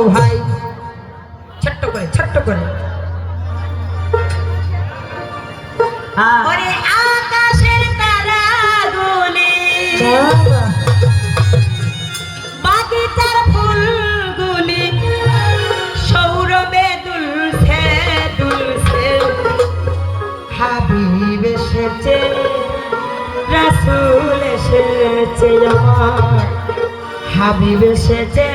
দাও ভাই। ছোট্ট করে ছোট্ট করে। আকাশের তারা গুলি রাসুল এসেছে হাবিব এসেছে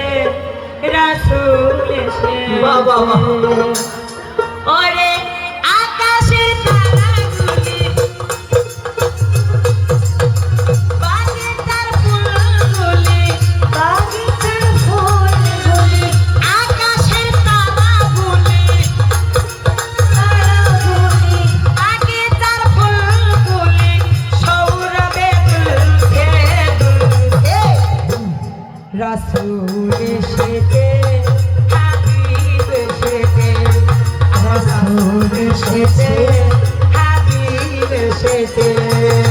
রাসুল এসে বাবা ওরে Thank you.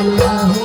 I'm not Allah.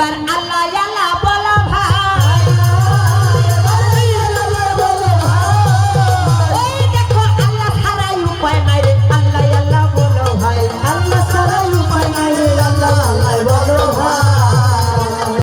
একবার